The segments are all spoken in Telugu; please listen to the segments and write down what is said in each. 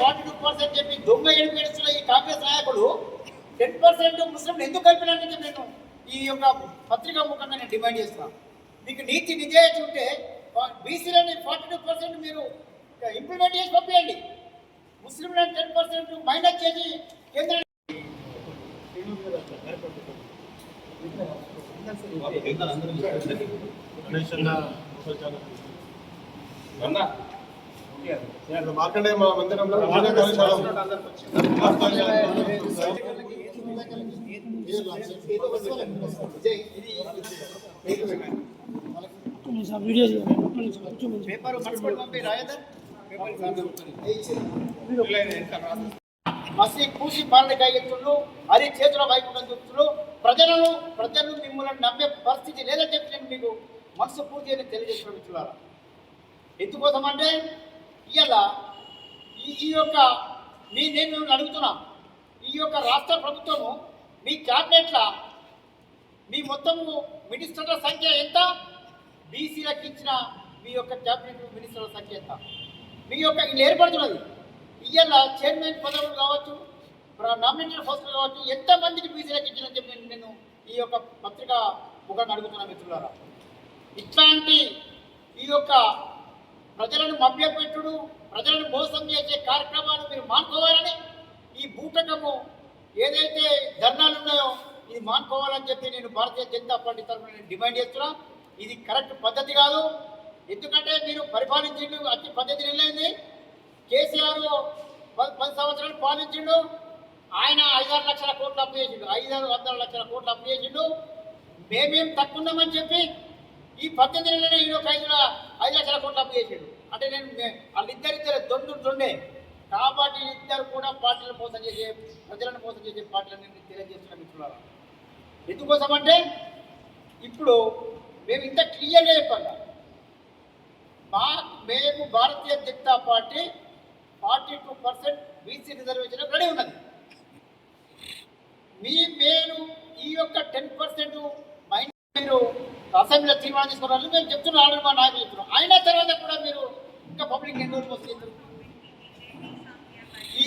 ఫార్టీ టూ పర్సెంట్ చెప్పి దొంగ ఏడు ఏడుస్తున్న ఈ కాంగ్రెస్ నాయకుడు టెన్ పర్సెంట్ ముస్లింలు ఎందుకు కలిపినట్టు నేను ఈ యొక్క పత్రికా ముఖంగా నేను డిమాండ్ చేస్తున్నాను మీకు నీతి నిజాయితీ ఉంటే బీసీలని ఫార్టీ టూ పర్సెంట్ మీరు ఇంప్లిమెంట్ చేసి పంపించండి ముస్లింలను టెన్ పర్సెంట్ మైనస్ చేసి కేంద్ర మార్కండే మా మందిరంలో వీడియో పేపర్ మనసుకొని మసి కూసి పాలనగా ఎత్తులు అది చేతుల వైపు చూపుతులు ప్రజలను ప్రజలు మిమ్మల్ని నమ్మే పరిస్థితి లేదని చెప్పి నేను మీకు మనసు పూర్తి అని తెలియజేసిన మిత్రులారా. ఎందుకోసం అంటే ఇవాళ ఈ ఈ యొక్క మీ నేను అడుగుతున్నాను యొక్క రాష్ట్ర ప్రభుత్వము మీ క్యాబినెట్ల మీ మొత్తము మినిస్టర్ల సంఖ్య ఎంత? బీసీలకు ఇచ్చిన మీ యొక్క క్యాబినెట్ మినిస్టర్ల సంఖ్య ఎంత? మీ యొక్క ఇది ఏర్పడుతున్నది. ఇవాళ చైర్మన్ పదవులు కావచ్చు నామినేటెడ్ పోస్టులు కావచ్చు ఎంతమందికి బీసీలకు ఇచ్చిన చెప్పి నేను- ఈ యొక్క పత్రిక ముఖంగా అడుగుతున్నా మిత్రులారా. ఇట్లాంటి ఈ యొక్క ప్రజలను మభ్యపెట్టుడు ప్రజలను మోసం చేసే కార్యక్రమాలు మీరు మానుకోవాలని ఈ బూటకము ఏదైతే ధర్నాలు ఉన్నాయో ఇది మానుకోవాలని చెప్పి నేను భారతీయ జనతా పార్టీ తరఫున నేను డిమాండ్ చేస్తున్నా. ఇది కరెక్ట్ పద్ధతి కాదు. ఎందుకంటే మీరు పరిపాలించిండు అతి పద్ధతి నిలైంది కేసీఆర్ పది పది సంవత్సరాలు పాలించిండు. ఆయన ఐదారు లక్షల కోట్లు అప్పు చేసిండు. ఐదారు వందల లక్షల కోట్లు అప్పు చేసిండు. మేమేం తక్కువన్నామని చెప్పి ఈ పద్ధతి నెలలనే ఈరోజు ఒక ఐదు ఐదు లక్షల కోట్లు అప్పు చేసిండు. అంటే నేను వాళ్ళిద్దరిద్దరు దొండు దొండే కాబట్టి ఇద్దరు కూడా పార్టీలను మోసం చేసే ప్రజలను మోసం చేసే పార్టీలను నేను తెలియజేస్తున్న మిత్రులారా. ఎందుకోసం అంటే ఇప్పుడు మేము ఇంత క్లియర్గా చెప్పాలి? మా మేము Bharatiya Janata party forty two percent BC reservation ready ఉన్నది. మీ మేము ఈ యొక్క టెన్ పర్సెంట్ మైండ్ మీరు అసెంబ్లీలో తీర్మానం తీసుకున్నారు మేము చెప్తున్నాం ఆల్రెడీ మా నాయకులు చెప్తున్నాం అయిన తర్వాత కూడా మీరు ఇంకా పబ్లిక్ ఎన్ని రోజులు వస్తుంది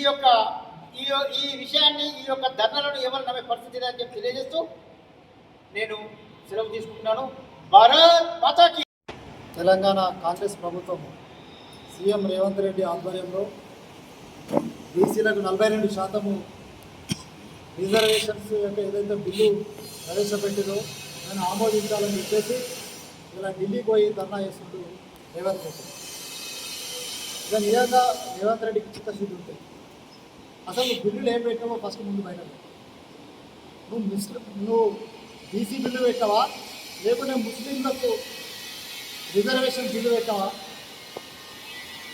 ఈ యొక్క ఈ ఈ విషయాన్ని ఈ యొక్క ధర్నాలను ఎవరు నమ్మే పరిస్థితి లేదని చెప్పి తెలియజేస్తూ నేను సెలవు తీసుకుంటున్నాను. భారత్ మాతాకి తెలంగాణ కాంగ్రెస్ ప్రభుత్వం సీఎం రేవంత్ రెడ్డి ఆధ్వర్యంలో బీసీలకు నలభై రెండు శాతము రిజర్వేషన్స్ యొక్క ఏదైతే బిల్లు ప్రవేశపెట్టిందో దాన్ని ఆమోదించాలని చెప్పేసి ఇలా ఢిల్లీ పోయి ధర్నా చేస్తుంటూ రేవంత్ రెడ్డి. ఇక నిజంగా రేవంత్ రెడ్డికి చిత్తశుద్ధి ఉంటుంది. అసలు నువ్వు బిల్లులు ఏం పెట్టావో ఫస్ట్ ముందు బయట నువ్వు ముస్లిం నువ్వు బీసీ బిల్లు పెట్టావా? లేకుంటే ముస్లింలకు రిజర్వేషన్ బిల్లు పెట్టావా?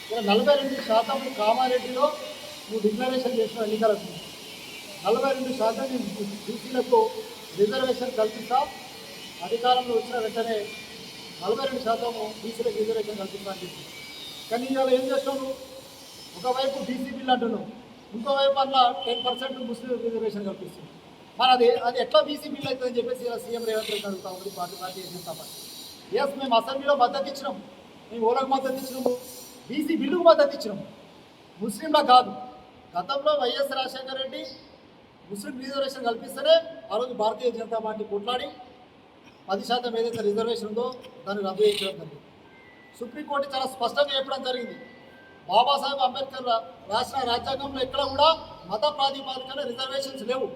ఇలా నలభై రెండు శాతం కామారెడ్డిలో నువ్వు డిక్లరేషన్ చేసిన ఎన్నికల నలభై రెండు శాతం నేను బీసీలకు రిజర్వేషన్ కల్పిస్తా. అధికారంలో వచ్చిన వెంటనే నలభై రెండు శాతం బీసీలకు రిజర్వేషన్ కల్పిస్తా అని చెప్పి. కానీ ఇవాళ ఏం చేస్తావు ఒకవైపు బీసీ బిల్ అంటున్నావు. ఇంకోవైపు అట్లా టెన్ పర్సెంట్ ముస్లిం రిజర్వేషన్ కల్పిస్తుంది. మరి అది అది ఎట్లా బీసీ బిల్ అవుతుందని చెప్పేసి ఇలా సీఎం రేవంత్ రెడ్డి అడుగుతా ఉంది party party Janata party. Yes మేము అసెంబ్లీలో మద్దతు ఇచ్చినాం. మేము ఓలకు మద్దతు ఇచ్చినాము. బీసీ బిల్లుకు మద్దతు ఇచ్చినాము ముస్లింలా కాదు. గతంలో వైఎస్ రాజశేఖర రెడ్డి ముస్లిం రిజర్వేషన్ కల్పిస్తేనే ఆ రోజు భారతీయ జనతా పార్టీ కొట్లాడి పది శాతం ఏదైతే రిజర్వేషన్ ఉందో దాన్ని రద్దు చేయడం జరిగింది. సుప్రీంకోర్టు చాలా స్పష్టంగా చెప్పడం జరిగింది. బాబాసాహెబ్ అంబేద్కర్ రాసిన రాజ్యాంగంలో ఎక్కడ కూడా మత ప్రాతిపాదికన రిజర్వేషన్స్ లేవు.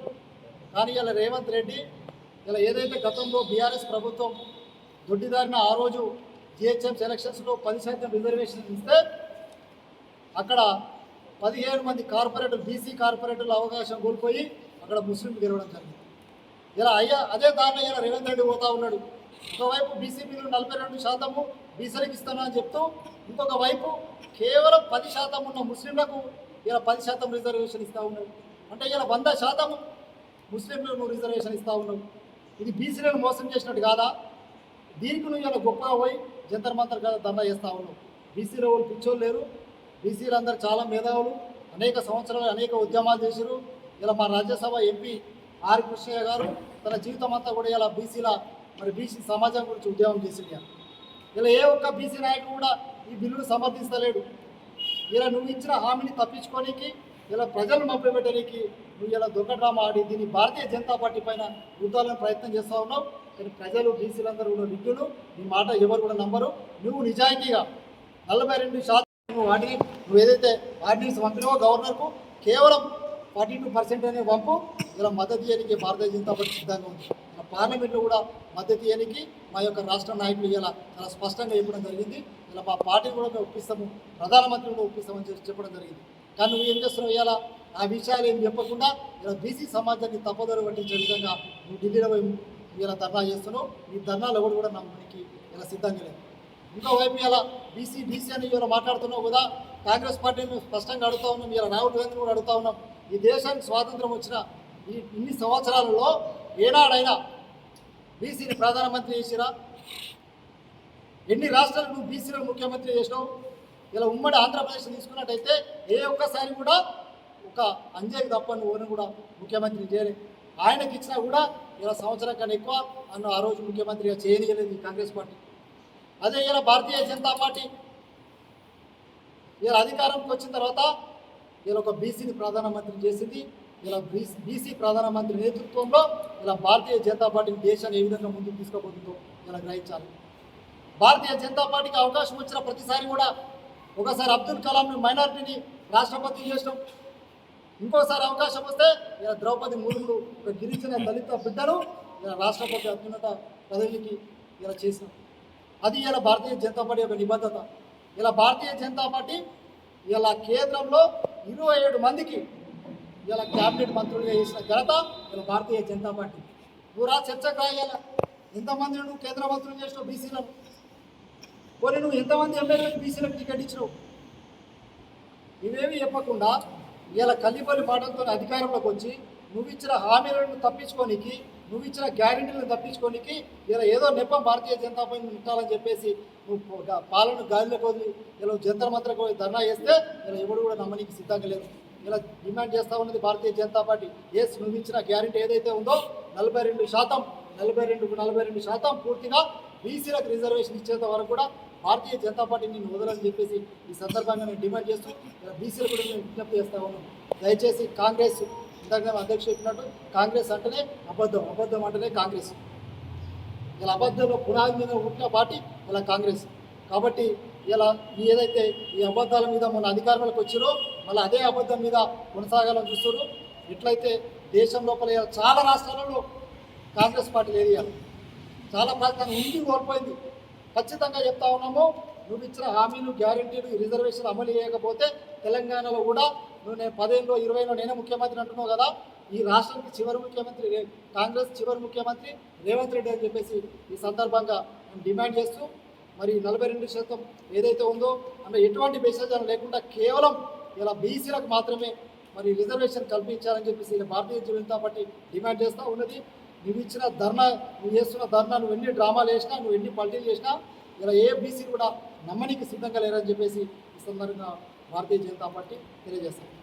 కానీ ఇలా రేవంత్ రెడ్డి ఇలా ఏదైతే గతంలో బీఆర్ఎస్ ప్రభుత్వం దొడ్డిదారిన ఆ రోజు జిహెచ్ఎం ఎలక్షన్స్లో పది శాతం రిజర్వేషన్ ఇస్తే అక్కడ పదిహేడు మంది కార్పొరేటర్ బీసీ కార్పొరేటర్ల అవకాశం కోల్పోయి అక్కడ ముస్లింలు గెలవడం జరిగింది. ఇలా అయ్యా అదే దారిలో ఇలా రేవంత్ రెడ్డి పోతా ఉన్నాడు. ఒకవైపు బీసీపీలు నలభై రెండు శాతము బీసీలకు ఇస్తాను అని చెప్తూ ఇంకొక వైపు కేవలం పది శాతం ఉన్న ముస్లింలకు ఇలా పది శాతం రిజర్వేషన్ ఇస్తా ఉన్నావు అంటే ఇలా వంద శాతం ముస్లింలు నువ్వు రిజర్వేషన్ ఇస్తా ఉన్నావు ఇది బీసీలను మోసం చేసినట్టు కాదా? దీనికి నువ్వు ఇలా గొప్పగా పోయి జంతర్ మంతర్ కాదా దండ చేస్తూ ఉన్నావు. బీసీలో వాళ్ళు పిచ్చోళ్ళు లేరు. బీసీలు అందరూ చాలా మేధావులు. అనేక సంవత్సరాలు అనేక ఉద్యమాలు చేశారు ఇలా మా రాజ్యసభ ఎంపీ ఆర్ కృష్ణయ్య గారు తన జీవితం అంతా కూడా ఇలా బీసీల మరి బీసీ సమాజం గురించి ఉద్యమం చేసింది ఇలా ఏ ఒక్క బీసీ నాయకుడు కూడా ఈ బిల్లును సమర్థిస్తలేడు. ఇలా నువ్వు ఇచ్చిన హామీని తప్పించుకోనికి ఇలా ప్రజలను మభ్యపెట్టడానికి నువ్వు ఇలా దొంగ డ్రామా ఆడి దీన్ని భారతీయ జనతా పార్టీ పైన రుద్దాలని ప్రయత్నం చేస్తూ ఉన్నావు. కానీ ప్రజలు బీసీలందరూ కూడా విద్యులు నీ మాట ఎవరు కూడా నమ్మరు. నువ్వు నిజాయితీగా నలభై రెండు శాతం నువ్వు వాటిని నువ్వు ఏదైతే ఆర్డినెన్స్ పంపినావో గవర్నర్కు కేవలం ఫార్టీ టూ పర్సెంట్ అనే పంపు ఇలా మద్దతు చేయడానికి భారతీయ జనతా పార్టీ సిద్ధంగా ఉంది. పార్లమెంట్లో కూడా మద్దతు ఇవ్వడానికి మా యొక్క రాష్ట్ర నాయకులు ఇలా చాలా స్పష్టంగా చెప్పడం జరిగింది. ఇలా మా పార్టీ కూడా మేము ఒప్పిస్తాము ప్రధానమంత్రి కూడా ఒప్పిస్తామని చెప్పి చెప్పడం జరిగింది. కానీ నువ్వు ఏం చేస్తున్నావు ఇలా ఆ విషయాలు ఏం చెప్పకుండా ఇలా బీసీ సమాజాన్ని తప్పదోరు పట్టించే విధంగా నువ్వు ఢిల్లీలో పోయి ఇలా ధర్నా చేస్తున్నావు. ఈ ధర్నాలు ఎవరు కూడా నమ్మడానికి ఇలా సిద్ధంగా లేదు ఇంకోవైపు ఇలా బీసీ బీసీ అని ఇలా మాట్లాడుతున్నావు కదా కాంగ్రెస్ పార్టీని స్పష్టంగా అడుగుతా ఉన్నాం ఇలా రాహుల్ గాంధీ కూడా అడుగుతా ఉన్నాం. ఈ దేశానికి స్వాతంత్రం వచ్చిన ఈ ఇన్ని సంవత్సరాలలో ఏనాడైనా బీసీని ప్రధానమంత్రి చేసిరా? ఎన్ని రాష్ట్రాలు నువ్వు బీసీలో ముఖ్యమంత్రి చేసినావు? ఇలా ఉమ్మడి ఆంధ్రప్రదేశ్ తీసుకున్నట్టయితే ఏ ఒక్కసారి కూడా ఒక అంజయ్కి తప్ప నువ్వు కూడా ముఖ్యమంత్రి చేయలేదు ఆయనకి ఇచ్చినా కూడా ఇలా సంవత్సరం కన్నా ఎక్కువ అన్న ఆ రోజు ముఖ్యమంత్రిగా చేయనియలేదు ఈ కాంగ్రెస్ పార్టీ. అదే ఇలా భారతీయ జనతా పార్టీ. ఇలా అధికారంకి వచ్చిన తర్వాత ఇలా ఒక బీసీని ప్రధానమంత్రి చేసింది. ఇలా బీసీ బీసీ ప్రధానమంత్రి నేతృత్వంలో ఇలా భారతీయ జనతా పార్టీని దేశాన్ని ఏ విధంగా ముందుకు తీసుకుపోతుందో ఇలా గ్రహించాలి. భారతీయ జనతా పార్టీకి అవకాశం వచ్చిన ప్రతిసారి కూడా ఒకసారి అబ్దుల్ కలాంని మైనార్టీని రాష్ట్రపతి చేసినాం. ఇంకోసారి అవకాశం వస్తే ఇలా ద్రౌపది ముర్ముడు ఒక గిరిజన దళిత బిడ్డను ఇలా రాష్ట్రపతి అత్యున్నత పదవికి ఇలా చేసినాం. అది ఇలా భారతీయ జనతా పార్టీ యొక్క నిబద్ధత. ఇలా భారతీయ జనతా పార్టీ ఇలా కేంద్రంలో ఇరవై ఏడు మందికి ఇలా క్యాబినెట్ మంత్రులుగా చేసిన ఘనత ఇలా భారతీయ జనతా పార్టీ. నువ్వు రా చర్చకు రాయాల ఎంతమంది నువ్వు కేంద్ర మంత్రులు చేసినావు బీసీలను? పోనీ నువ్వు ఎంతమంది ఎమ్మెల్యేలకు బీసీలకు టికెట్ ఇచ్చినావు? ఇవేమి చెప్పకుండా ఇలా కల్లిపల్లి మాటలతో అధికారంలోకి వచ్చి నువ్వు ఇచ్చిన హామీలను తప్పించుకోనికి నువ్వు ఇచ్చిన గ్యారంటీలను తప్పించుకోనికి ఇలా ఏదో నెప్ప భారతీయ జనతా పార్టీ ఉంటాలని చెప్పేసి నువ్వు గా- పాలన గాలిలోకి వదిలి ఇలా జంతర్ మంత్రకు ధర్నా చేస్తే ఇలా ఎవడు కూడా నమ్మనికి సిద్ధంగా లేదు ఇలా డిమాండ్ చేస్తూ ఉన్నది భారతీయ జనతా పార్టీ. ఎస్ నువ్వు ఇచ్చిన గ్యారెంటీ ఏదైతే ఉందో నలభై రెండు శాతం నలభై రెండు నలభై రెండు శాతం పూర్తిగా బీసీలకు రిజర్వేషన్ ఇచ్చేంత వరకు కూడా భారతీయ జనతా పార్టీ నేను వదలని చెప్పేసి ఈ సందర్భంగా నేను డిమాండ్ చేస్తూ ఇలా బీసీలు కూడా నేను విజ్ఞప్తి చేస్తూ ఉన్నాను. దయచేసి కాంగ్రెస్ ఇందాక నేను చెప్పినట్టు కాంగ్రెస్ అంటేనే అబద్ధం అబద్ధం అంటేనే కాంగ్రెస్. ఇలా అబద్ధంలో పునాది మీద పుట్టిన పార్టీ ఇలా కాంగ్రెస్. కాబట్టి ఇలా ఏదైతే ఈ అబద్ధాల మీద మన అధికారంలోకి వచ్చిరో మళ్ళీ అదే అబద్ధం మీద కొనసాగాలని చూస్తారు ఎట్లయితే దేశం లోపల చాలా రాష్ట్రాలలో కాంగ్రెస్ పార్టీ లేదు చాలా ప్రాంతాన్ని ఇంటికి కోల్పోయింది. ఖచ్చితంగా చెప్తా ఉన్నాము నువ్వు ఇచ్చిన హామీలు గ్యారంటీలు రిజర్వేషన్ అమలు చేయకపోతే తెలంగాణలో కూడా నువ్వు నేను పదేళ్ళలో ఇరవైలో నేనే ముఖ్యమంత్రి అంటున్నావు కదా ఈ రాష్ట్రానికి చివరి ముఖ్యమంత్రి కాంగ్రెస్ చివరి ముఖ్యమంత్రి రేవంత్ రెడ్డి అని చెప్పేసి ఈ సందర్భంగా మేము డిమాండ్ చేస్తూ మరి నలభై రెండు శాతం ఏదైతే ఉందో అంటే ఎటువంటి మెసేజ్ లేకుండా కేవలం ఇలా బీసీలకు మాత్రమే మరి రిజర్వేషన్ కల్పించాలని చెప్పేసి ఇలా భారతీయ జనతా పార్టీ డిమాండ్ చేస్తూ ఉన్నది. నువ్వు ఇచ్చిన ధర్నా నువ్వు చేస్తున్న ధర్నా నువ్వు ఎన్ని డ్రామాలు వేసినా నువ్వు ఎన్ని పల్టీలు చేసినా ఇలా ఏ బీసీ కూడా నమ్మనికి సిద్ధంగా లేరని చెప్పేసి ఈ సందర్భంగా భారతీయ జనతా పార్టీ తెలియజేస్తాను